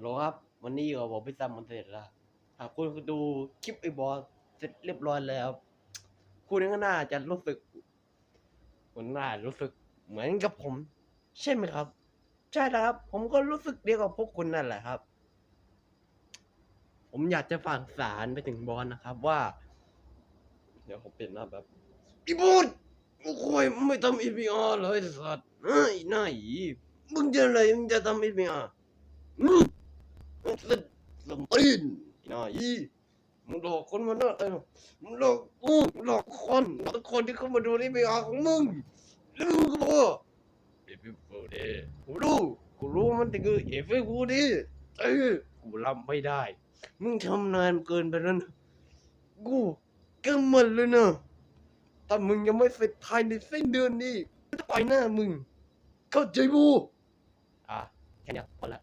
ฮัลโหลครับ วันนี้อยู่กับผมพี่ซัมมันเสร็จแล้วหากคุณดูคลิปไอ้บอสเสร็จเรียบร้อยแล้วคุณก็น่าจะรู้สึกคุณน่ารู้สึกเหมือนกับผม ใช่ไหมครับ ใช่แล้วครับ ผมก็รู้สึกเดียวกับพวกคุณนั่นแหละครับ ผมอยากจะฝากสารไปถึงบอสนะครับ ว่า เดี๋ยวผมเปลี่ยนหน้าแบบอีบูดโอ้ยไม่ทำอีพีอาร์เลยสัตว์เฮ้ยนายมึงจะอะไรมึงจะทำอีพีอาร์อืมสด สมตีนนายมึงหลอกคนมาเนอะเออมึงหลอกกูหลอกคนหลอกคนที่เข้ามาดูนี่ไม่อาของมึงแล้วมึงก็บอกว่าเอฟฟูดีกูรู้กูรู้มันแต่คือเอฟฟูดีเออกูรับไม่ได้ มึงทำนานเกินไปแล้วนะกูก็มันเลยนะถ้ามึงยังไม่เสร็จภายในสิ้นเดือนนี้กูจะปล่อยหน้ามึง เข้าใจบูอะแค่เนี้ยพอละ